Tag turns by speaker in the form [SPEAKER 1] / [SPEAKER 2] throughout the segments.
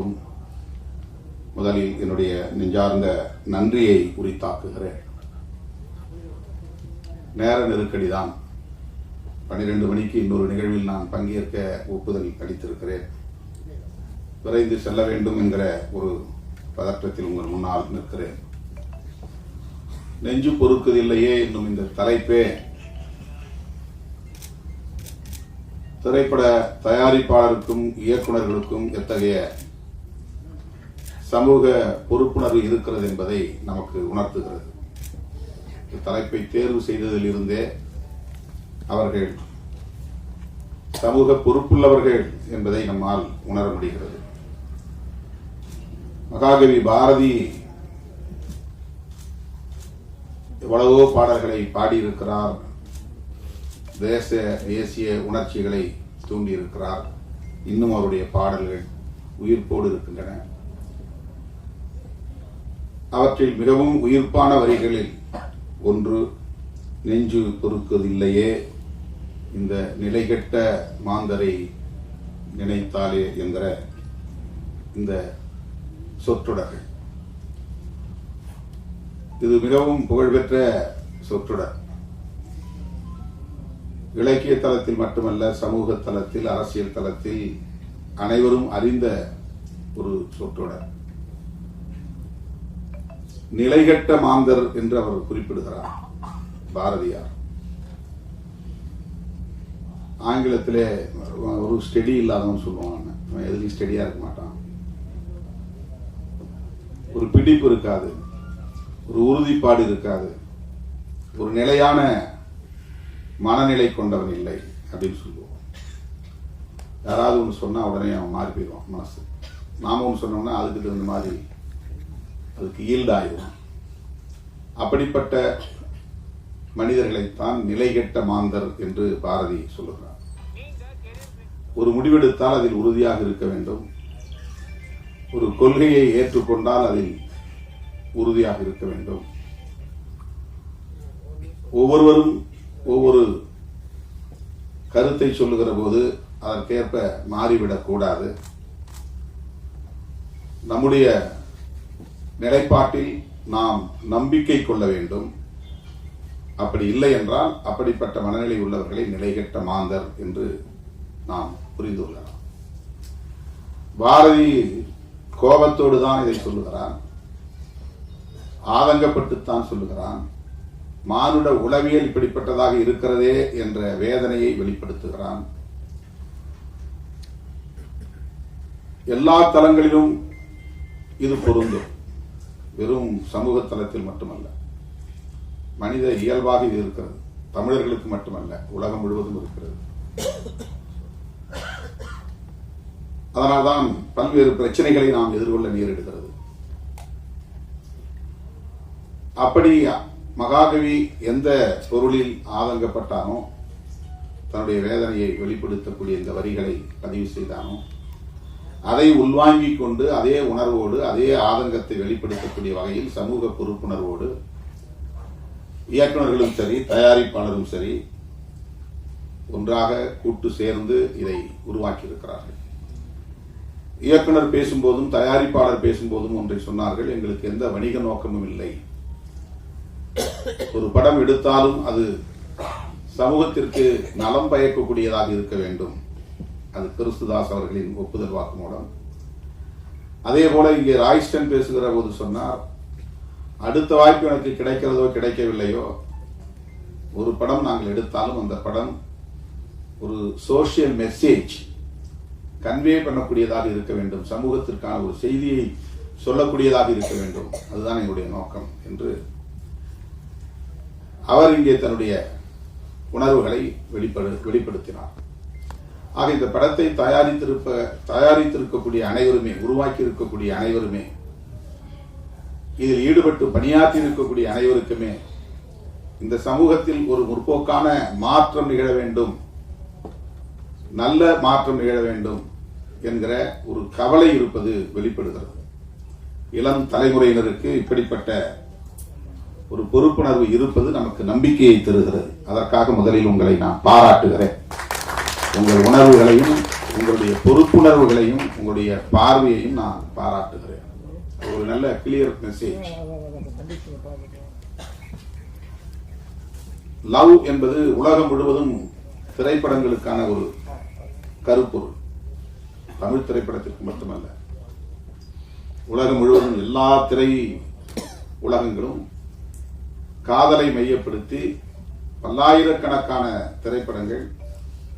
[SPEAKER 1] அனைவருக்கும் முதலில் என்னுடைய நெஞ்சார்ந்த நன்றியை உரித்தாக்குகிறேன். நேர நெருக்கடிதான். பன்னிரண்டு மணிக்கு இன்னொரு நிகழ்வில் நான் பங்கேற்க ஒப்புதல் அளித்திருக்கிறேன். விரைந்து செல்ல வேண்டும் என்கிற ஒரு பதற்றத்தில் உங்கள் முன்னால் நிற்கிறேன். நெஞ்சு பொறுக்குதில்லையே என்னும் இந்த தலைப்பே திரைப்பட தயாரிப்பாளருக்கும் இயக்குனர்களுக்கும் எத்தகைய சமூக பொறுப்புணர்வு இருக்கிறது என்பதை நமக்கு உணர்த்துகிறது. இந்த தலைப்பை தேர்வு செய்ததில் இருந்தே அவர்கள் சமூக பொறுப்புள்ளவர்கள் என்பதை நம்மால் உணர முடிகிறது. மகாகவி பாரதி எவ்வளவோ பாடல்களை பாடியிருக்கிறார். தேச தேசிய உணர்ச்சிகளை தூண்டியிருக்கிறார். இன்னும் அவருடைய பாடல்கள் உயிர்ப்போடு இருக்கின்றன. அவற்றில் மிகவும் உயிர்ப்பான வரிகளில் ஒன்று நெஞ்சு பொறுக்குவதில்லையே இந்த நிலைகெட்ட மாந்தரை நினைத்தாலே என்கிற இந்த சொற்றொடர்கள். இது மிகவும் புகழ்பெற்ற சொற்றொடர். இலக்கிய தளத்தில் மட்டுமல்ல சமூக தளத்தில் அரசியல் தளத்தில் அனைவரும் அறிந்த ஒரு சொற்றொடர். நிலைகட்ட மாந்தர் என்று அவர் குறிப்பிடுகிறார். பாரதியார். ஆங்கிலத்திலே ஒரு ஸ்டெடி இல்லாதவன் சொல்லுவான் அவன். எதுலையும் ஸ்டெடியா இருக்க மாட்டான். ஒரு பிடிப்பு இருக்காது. ஒரு உறுதிப்பாடு இருக்காது. ஒரு நிலையான மனநிலை கொண்டவன் இல்லை அப்படின்னு சொல்லுவோம். யாராவது ஒன்று சொன்னா உடனே அவன் மாறி போயிடுவான் மனசு. நாம ஒன்று சொன்னோம்னா அதுக்கு தகுந்த மாதிரி அதுக்கு ஈல்டாயிடும் அப்படிப்பட்ட மனிதர்களைத்தான் நிலைகெட்ட மாந்தர் என்று பாரதி சொல்லுகிறார். ஒரு முடிவெடுத்தால் அதில் உறுதியாக இருக்க வேண்டும். ஒரு கொள்கையை ஏற்றுக்கொண்டால் அதில் உறுதியாக இருக்க வேண்டும். ஒவ்வொருவரும் ஒவ்வொரு கருத்தை சொல்லுகிற போது அதற்கேற்ப மாறிவிடக்கூடாது. நம்முடைய நிலைப்பாட்டில் நாம் நம்பிக்கை கொள்ள வேண்டும். அப்படி இல்லை என்றால் அப்படிப்பட்ட மனநிலை உள்ளவர்களை நிலைகெட்ட மாந்தர் என்று நாம் புரிந்து கொள்ளலாம். பாரதி கோபத்தோடு தான் இதை சொல்லுகிறான் ஆதங்கப்பட்டுத்தான் சொல்லுகிறான். மானுட உளவியல் இப்படிப்பட்டதாக இருக்கிறதே என்ற வேதனையை வெளிப்படுத்துகிறான். எல்லா தளங்களிலும் இது பொருந்தும். வெறும் சமூக தளத்தில் மட்டுமல்ல மனித இயல்பாக இது இருக்கிறது. தமிழர்களுக்கு மட்டுமல்ல உலகம் முழுவதும் இருக்கிறது. அதனால்தான் பல்வேறு பிரச்சனைகளை நாம் எதிர்கொள்ள நேரிடுகிறது. அப்படி மகாகவி எந்த பொருளில் ஆதங்கப்பட்டானோ தன்னுடைய வேதனையை வெளிப்படுத்தக்கூடிய இந்த வரிகளை பதிவு செய்தானோ அதை உள்வாங்கிக் கொண்டு அதே உணர்வோடு அதே ஆதங்கத்தை வெளிப்படுத்தக்கூடிய வகையில் சமூக பொறுப்புணர்வோடு இயக்குநர்களும் சரி தயாரிப்பாளரும் சரி ஒன்றாக கூட்டு சேர்ந்து இதை உருவாக்கியிருக்கிறார்கள். இயக்குனர் பேசும்போதும் தயாரிப்பாளர் பேசும்போதும் ஒன்றை சொன்னார்கள் எங்களுக்கு எந்த வணிக நோக்கமும் இல்லை. ஒரு படம் எடுத்தாலும் அது சமூகத்திற்கு நலம் பயக்கக்கூடியதாக இருக்க வேண்டும். அது கிறிஸ்துதாஸ் அவர்களின் ஒப்புதல் வாக்குமூலம் அதே போல இங்கே ராய்ஸ்டன் பேசுகிற போது சொன்னார் அடுத்த வாய்ப்பு எனக்கு கிடைக்கிறதோ கிடைக்கவில்லையோ ஒரு படம் நாங்கள் எடுத்தாலும் அந்த படம் ஒரு சோசியல் மெசேஜ் கன்வே பண்ணக்கூடியதாக இருக்க வேண்டும். சமூகத்திற்கான ஒரு செய்தியை சொல்லக்கூடியதாக இருக்க வேண்டும். அதுதான் எங்களுடைய நோக்கம் என்று அவர் இங்கே தன்னுடைய உணர்வுகளை வெளிப்படு வெளிப்படுத்தினார். ஆக இந்த படத்தை தயாரித்திருப்ப தயாரித்திருக்கக்கூடிய அனைவருமே உருவாக்கி இருக்கக்கூடிய அனைவருமே இதில் ஈடுபட்டு பணியாற்றி இருக்கக்கூடிய அனைவருக்குமே இந்த சமூகத்தில் ஒரு முற்போக்கான மாற்றம் நிகழ வேண்டும் நல்ல மாற்றம் நிகழ வேண்டும் என்கிற ஒரு கவலை இருப்பது வெளிப்படுகிறது. இளம் தலைமுறையினருக்கு இப்படிப்பட்ட ஒரு பொறுப்புணர்வு இருப்பது நமக்கு நம்பிக்கையை தருகிறது. அதற்காக முதலில் உங்களை நான் பாராட்டுகிறேன். உங்கள் உணர்வுகளையும் உங்களுடைய பொறுப்புணர்வுகளையும் உங்களுடைய பார்வையையும் நான் பாராட்டுகிறேன். ஒரு நல்ல கிளியர் மெசேஜ் லவ் என்பது உலகம் முழுவதும் திரைப்படங்களுக்கான ஒரு கருப்பொருள். தமிழ் திரைப்படத்திற்கு மட்டுமல்ல. உலகம் முழுவதும் எல்லா திரை உலகங்களும் காதலை மையப்படுத்தி பல்லாயிரக்கணக்கான திரைப்படங்கள்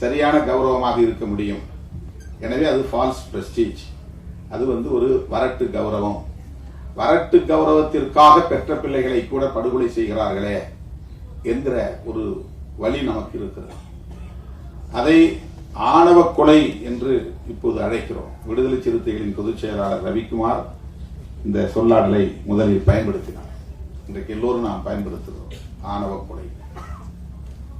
[SPEAKER 1] சரியான கௌரவமாக இருக்க முடியும். எனவே அது ஃபால்ஸ் பிரஸ்டீஜ் அது வந்து ஒரு வரட்டு கௌரவம். வரட்டு கௌரவத்திற்காக பெற்ற பிள்ளைகளை கூட படுகொலை செய்கிறார்களே என்கிற ஒரு வழி நமக்கு இருக்கிறது. அதை ஆணவ கொலை என்று இப்போது அழைக்கிறோம். விடுதலை சிறுத்தைகளின் பொதுச் செயலாளர் ரவிக்குமார் இந்த சொல்லாடலை முதலில் பயன்படுத்தினார். இன்றைக்கு எல்லோரும் நாம் பயன்படுத்துகிறோம். ஆணவ கொலை.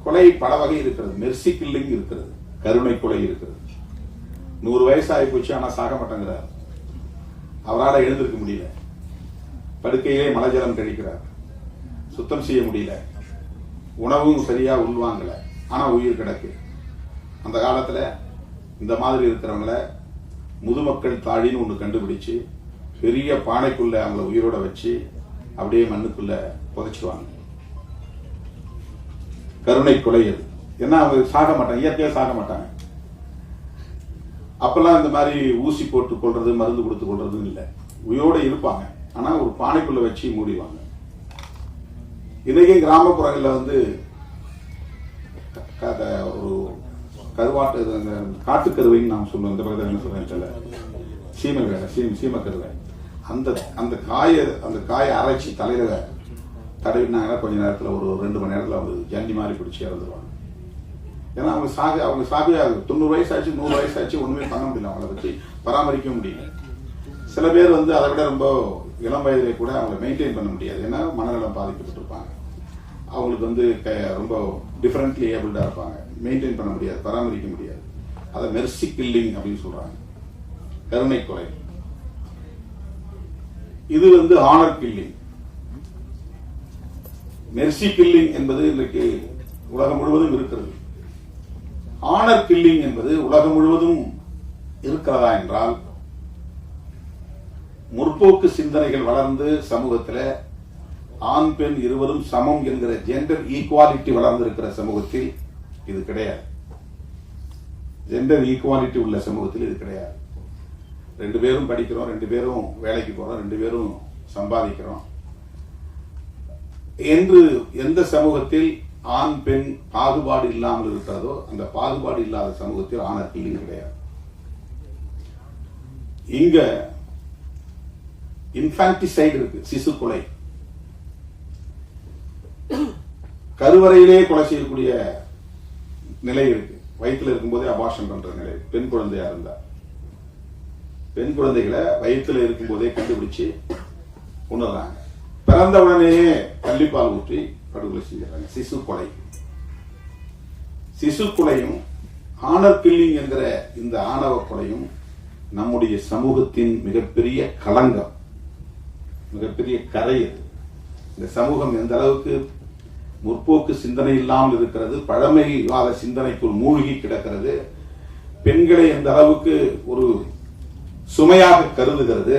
[SPEAKER 1] கொலை பல வகை இருக்கிறது. மெர்சி கில்லிங் இருக்கிறது. கருணை கொலை இருக்கிறது. நூறு வயசு ஆகி போச்சு ஆனா சாக மாட்டேங்கிறார். அவரால் எழுந்திருக்க முடியல. படுக்கையிலே மலஜலம் கழிக்கிறார். சுத்தம் செய்ய முடியல. உணவும் சரியா உள்வாங்கல ஆனா உயிர் கிடக்கு. அந்த காலத்துல இந்த மாதிரி இருக்கிறவங்கள முதுமக்கள் தாழின்னு ஒன்று கண்டுபிடிச்சு பெரிய பானைக்குள்ள அவங்கள உயிரோட வச்சு அப்படியே மண்ணுக்குள்ள புதைச்சிவாங்க கருணை கொலை அது. ஏன்னா அவங்க சாக மாட்டாங்க இயற்கையாக சாக மாட்டாங்க. அப்பெல்லாம் இந்த மாதிரி ஊசி போட்டு கொள்றது மருந்து கொடுத்து கொள்றதுன்னு இல்லை. உயிரோட இருப்பாங்க. ஆனா ஒரு பானைக்குள்ள வச்சு மூடிவாங்க இன்னைக்கு கிராமப்புறங்கள்ல வந்து ஒரு கருவாட்டு அந்த காட்டுக்கருவைன்னு நாம் சொல்லுவோம் இந்த பக்கத்தில் என்ன சொல்றேன் சீமை வேலை சீம சீமக்கருவை அந்த அந்த காயை அந்த காயை அரைச்சி தலையில தடவினாங்கன்னா கொஞ்ச நேரத்தில் ஒரு ரெண்டு மணி நேரத்தில் அவங்க ஜன்னி மாதிரி பிடிச்சி இறந்துருவாங்க. ஏன்னா அவங்க சாக அவங்க சாக தொண்ணூறு வயசாச்சு நூறு வயசாயிச்சு ஒன்றுமே பண்ண முடியல அவங்கள பற்றி பராமரிக்க முடியல. சில பேர் வந்து அதை விட ரொம்ப இளம் வயதிலே கூட அவங்கள மெயின்டைன் பண்ண முடியாது. ஏன்னா மனநலம் பாதிக்கப்பட்டிருப்பாங்க. அவங்களுக்கு வந்து க- ரொம்ப டிஃப்ரெண்ட்லி ஏபிள்டாக இருப்பாங்க. மெயின்டைன் பண்ண முடியாது பராமரிக்க முடியாது. அதை மெர்சி கில்லிங் அப்படின்னு சொல்கிறாங்க கருணை கொலை. இது வந்து ஆனர் கில்லிங் மெர்சி கில்லிங் என்பது இன்றைக்கு உலகம் முழுவதும் இருக்கிறது. ஆனர் கில்லிங் என்பது உலகம் முழுவதும் இருக்கிறதா என்றால் முற்போக்கு சிந்தனைகள் வளர்ந்து சமூகத்தில் ஆண் பெண் இருவரும் சமம் என்கிற ஜெண்டர் ஈக்குவாலிட்டி வளர்ந்திருக்கிற சமூகத்தில் இது கிடையாது. ஜெண்டர் ஈக்குவாலிட்டி உள்ள சமூகத்தில் இது கிடையாது. ரெண்டு பேரும் படிக்கிறோம் ரெண்டு பேரும் வேலைக்கு போறோம் ரெண்டு பேரும் சம்பாதிக்கிறோம். என்று எந்த சமூகத்தில் ஆண் பெண் பாகுபாடு இல்லாமல் இருக்கிறதோ அந்த பாகுபாடு இல்லாத சமூகத்தில் ஆணர் கில்லிங் கிடையாது. இங்க இன்ஃபான்டிசைடு இருக்கு சிசு கொலை. கருவறையிலே கொலை செய்யக்கூடிய நிலை இருக்கு. வயிற்றுல இருக்கும்போதே அபாஷன் பண்ற நிலை. பெண் குழந்தையா இருந்தா. பெண் குழந்தைகளை வயிற்றுல இருக்கும்போதே கண்டுபிடிச்சு உணர்றாங்க. பிறந்த உடனேயே கள்ளிப்பால் ஊற்றி படுகொலை செய்கிறாங்க சிசு கொலை. சிசு கொலையும் ஆணர் கில்லிங் என்கிற இந்த ஆணவ கொலையும் நம்முடைய சமூகத்தின் மிகப்பெரிய களங்கம். மிகப்பெரிய கரை அது. இந்த சமூகம் எந்த அளவுக்கு முற்போக்கு சிந்தனை இல்லாமல் இருக்கிறது பழமைவாத சிந்தனைக்குள் மூழ்கி கிடக்கிறது பெண்களை எந்த அளவுக்கு ஒரு சுமையாக கருதுகிறது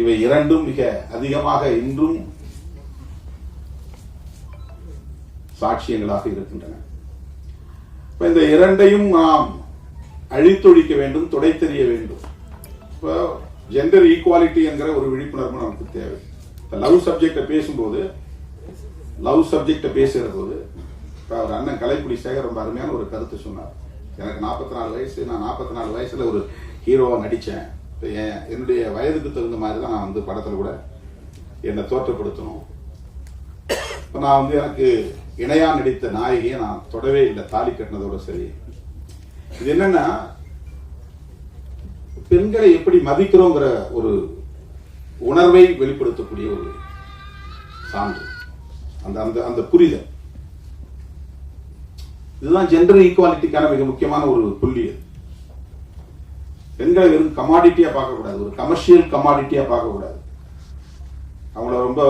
[SPEAKER 1] இவை இரண்டும் மிக அதிகமாக இன்றும் சாட்சியங்களாக இருக்கின்றன. இந்த இரண்டையும் நாம் அழித்தொழிக்க வேண்டும் துடை தெரிய வேண்டும். இப்போ ஜெண்டர் ஈக்குவாலிட்டி என்கிற ஒரு விழிப்புணர்வு நமக்கு தேவை. இப்போ லவ் சப்ஜெக்டை பேசும்போது லவ் சப்ஜெக்டை பேசுகிற போது இப்போ அவர் அண்ணன் கலைப்புடி சேகர் ரொம்ப அருமையான ஒரு கருத்து சொன்னார். எனக்கு நாற்பத்தி நாலு வயசு நான் நாற்பத்தி நாலு வயசில் ஒரு ஹீரோவாக நடித்தேன். என் என்னுடைய வயதுக்கு தகுந்த மாதிரி தான் நான் வந்து படத்தில் கூட என்னை தோற்றப்படுத்தணும். இப்போ நான் வந்து எனக்கு இணையா நடித்த நாயகியை நான் தொடவே இல்லை தாலி கட்டினதோட சரி. இது என்னன்னா பெண்களை எப்படி மதிக்கிறோங்கிற ஒரு உணர்வை வெளிப்படுத்தக்கூடிய ஒரு சான்று. அந்த அந்த அந்த புரிதல். இதுதான் ஜெண்டர் ஈக்குவாலிட்டிக்கான மிக முக்கியமான ஒரு புள்ளி அது. பெண்களை வெறும் கமாடிட்டியா பார்க்கக்கூடாது. ஒரு கமர்ஷியல் கமாடிட்டியா பார்க்கக்கூடாது. அவங்கள ரொம்ப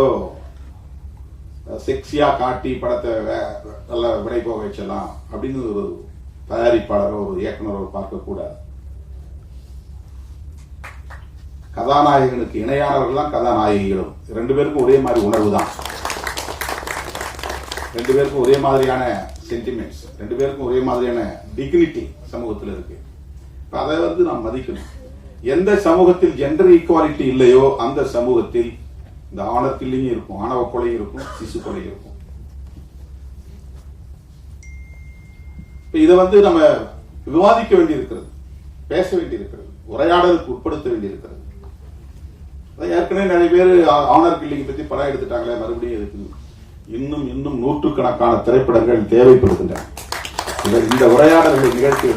[SPEAKER 1] செக்ஸியா காட்டி படத்தை நல்ல நல்லா விடை போக வச்சலாம் அப்படின்னு ஒரு தயாரிப்பாளரோ ஒரு இயக்குனரோ பார்க்கக்கூடாது. கதாநாயகனுக்கு இணையானவர்கள் தான் கதாநாயகிகளும். ரெண்டு பேருக்கும் ஒரே மாதிரி உணர்வு தான் ரெண்டு பேருக்கும் ஒரே மாதிரியான சென்டிமெண்ட்ஸ் ரெண்டு பேருக்கும் ஒரே மாதிரியான டிக்னிட்டி சமூகத்தில் இருக்கு. அதை வந்து நாம் மதிக்கணும். எந்த சமூகத்தில் ஜெண்டர் ஈக்குவாலிட்டி இல்லையோ அந்த சமூகத்தில் இந்த ஆணத்திலையும் இருக்கும் ஆணவ கொலையும் இருக்கும் சிசு கொலையும் இருக்கும். இதை வந்து நம்ம விவாதிக்க வேண்டியிருக்கிறது பேச வேண்டியிருக்கிறது உரையாடலுக்கு உட்படுத்த வேண்டியிருக்கிறது. ஏற்கனவே நிறைய பேர் ஆனர் கில்லிங் பத்தி படம் எடுத்துட்டாங்களே மறுபடியும் இருக்கு இன்னும் இன்னும் நூற்றுக்கணக்கான திரைப்படங்கள் தேவைப்படுகின்றன. இந்த உரையாடல்கள் நிகழ்ச்சி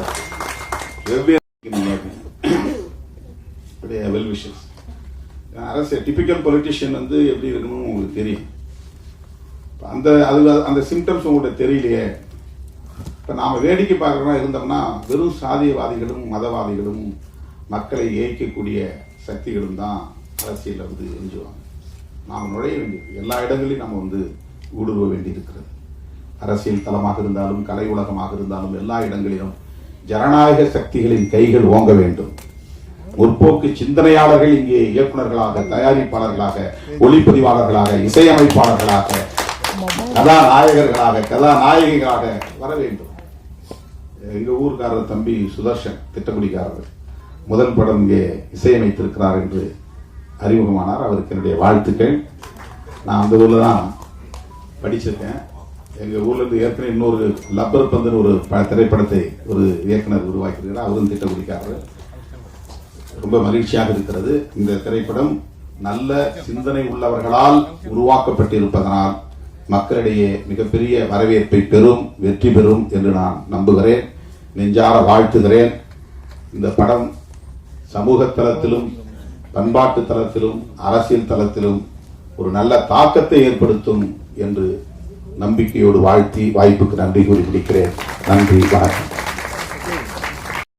[SPEAKER 1] வெவ்வேறு வெல் விஷஸ் அரசு டிபிக்கல் பொலிட்டிஷியன் வந்து எப்படி இருக்கணும்னு உங்களுக்கு தெரியும். அந்த அது அந்த சிம்டம்ஸ் உங்கள்கிட்ட தெரியலையே. இப்போ நாம் வேடிக்கை பார்க்கறதா இருந்தோம்னா வெறும் சாதியவாதிகளும் மதவாதிகளும் மக்களை ஏய்க்கக்கூடிய சக்திகளும் தான் அரசியலில் வந்து எஞ்சுவாங்க. நாம் நுழைய வேண்டியது. எல்லா இடங்களையும் நம்ம வந்து ஊடுருவ வேண்டியிருக்கிறது. அரசியல் தளமாக இருந்தாலும் கலை உலகமாக இருந்தாலும் எல்லா இடங்களிலும் ஜனநாயக சக்திகளின் கைகள் ஓங்க வேண்டும். முற்போக்கு சிந்தனையாளர்கள் இங்கே இயக்குனர்களாக தயாரிப்பாளர்களாக ஒளிப்பதிவாளர்களாக இசையமைப்பாளர்களாக கதாநாயகர்களாக கதாநாயகிகளாக வர வேண்டும். எங்க ஊர்காரர் தம்பி சுதர்ஷன் திட்டக்குடிக்காரர். முதல் படம் இங்கே இசையமைத்திருக்கிறார் என்று அறிமுகமானார். அவருக்கு என்னுடைய வாழ்த்துக்கள். நான் அந்த ஊர்ல தான் படிச்சிருக்கேன். எங்க ஊர்ல இருந்து ஏற்கனவே இன்னொரு லப்பர் பந்தன் ஒரு ப- திரைப்படத்தை ஒரு இயக்குனர் உருவாக்கியிருக்கிறார். அவரும் திட்டக்குடிக்காரர். ரொம்ப மகிழ்ச்சியாக இருக்கிறது. இந்த திரைப்படம் நல்ல சிந்தனை உள்ளவர்களால் உருவாக்கப்பட்டிருப்பதனால் மக்களிடையே மிகப்பெரிய வரவேற்பை பெறும் வெற்றி பெறும் என்று நான் நம்புகிறேன். நெஞ்சார வாழ்த்துகிறேன். இந்த படம் சமூக தளத்திலும் பண்பாட்டு தளத்திலும் அரசியல் தளத்திலும் ஒரு நல்ல தாக்கத்தை ஏற்படுத்தும் என்று நம்பிக்கையோடு வாழ்த்தி வாய்ப்புக்கு நன்றி கூறி முடிக்கிறேன். நன்றி வணக்கம்.